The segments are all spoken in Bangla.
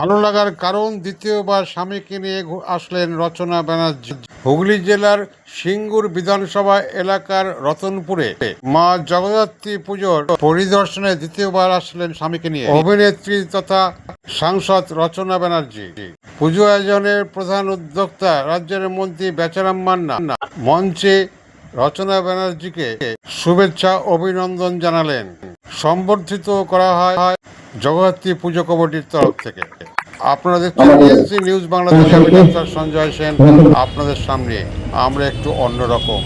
ভালো লাগার কারণ দ্বিতীয়বার স্বামীকে নিয়ে আসলেন রচনা ব্যানার্জি। হুগলি জেলার সিঙ্গুর বিধানসভা এলাকার রতনপুরে মা জগদ্ধাত্রী পুজোর পরিদর্শনে দ্বিতীয়বার আসলেন স্বামীকে নিয়ে। অভিনেত্রী তথা সাংসদ রচনা ব্যানার্জি। পুজো আয়োজনের প্রধান উদ্যোক্তা রাজ্যের মন্ত্রী বেচারাম মান্না। মঞ্চে রচনা ব্যানার্জিকে শুভেচ্ছা, অভিনন্দন জানালেন। সম্বর্ধিত করা হয় জগদ্ধাত্রী পুজো কমিটির তরফ থেকে। আপনারা দেখছেন এএনসি নিউজ বাংলাদেশ আমি ডাক্তার সঞ্জয় সেন আপনাদের সামনে। আমরা একটু অন্যরকম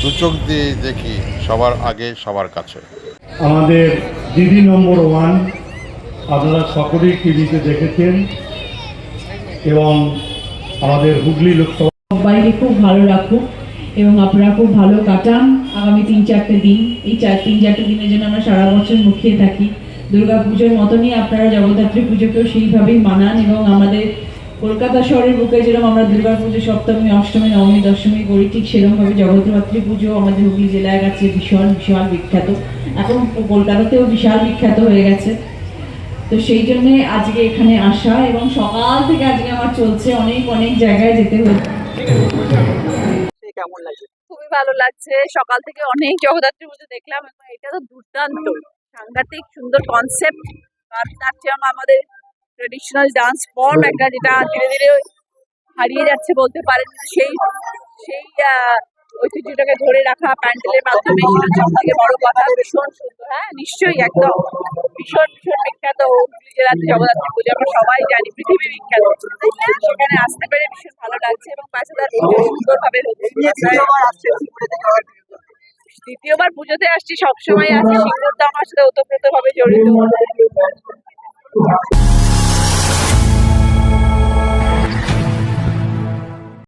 দু চোখ দিয়ে দেখি সবার আগে সবার কাছে। আমাদের দিদি নম্বর ওয়ান আপনারা সকলেই টিভিতে দেখেছেন এবং আমাদের হুগলি লোকসভা সবাইকে খুব ভালো রাখুক এবং আপনারা খুব ভালো কাটান। আগামী তিন চারটে দিন এই চার তিন চারটে দিনের জন্য আমরা সারা বছর মুখিয়ে থাকি। দুর্গা পুজোর মতনই আপনারা জগদ্ধাত্রী পুজোকেও সেইভাবেই মানান এবং আমাদের কলকাতা শহরের বুকে যেরকম আমরা দুর্গা পুজো সপ্তমী, অষ্টমী, নবমী, দশমী করি, ঠিক সেরকমভাবে জগদ্ধাত্রী পুজো আমাদের হুগলি জেলার কাছে ভীষণ ভীষণ বিখ্যাত। এখন কলকাতাতেও বিশাল বিখ্যাত হয়ে গেছে। তো সেই জন্য আজকে এখানে আসা এবং সকাল থেকে আজকে আমার চলছে অনেক অনেক জায়গায় যেতে হচ্ছে কেমন লাগছে খুবই ভালো লাগছে। সকাল থেকে অনেক জগদ্ধাত্রী পুজো দেখলাম। এটা তো দুর্দান্ত। সাংঘাতিক সুন্দর কনসেপ্ট ভারতনাট্যম আমাদের ট্রেডিশনাল ডান্স ফর্ম একটা যেটা ধীরে ধীরে হারিয়ে যাচ্ছে বলতে পারেন। সেই সেই ঐতিহ্যটাকে ধরে রাখা প্যান্ডেলের মাধ্যমে সেটা সব থেকে বড় কথা ভীষণ সুন্দর। হ্যাঁ নিশ্চয়ই একদম। ভীষণ ভীষণ বিখ্যাত হুগলি জেলাতে জগদ্ধাত্রী পুজো। আমরা সবাই জানি পৃথিবী বিখ্যাত। সেখানে আসতে পেরে ভীষণ ভালো লাগছে এবং পাশে তার সুন্দরভাবে হচ্ছে। দ্বিতীয়বার পুজোতে আসছি সবসময় আছি। শিক্ষক তো আমার সাথে ওতপ্রোত ভাবে জড়িত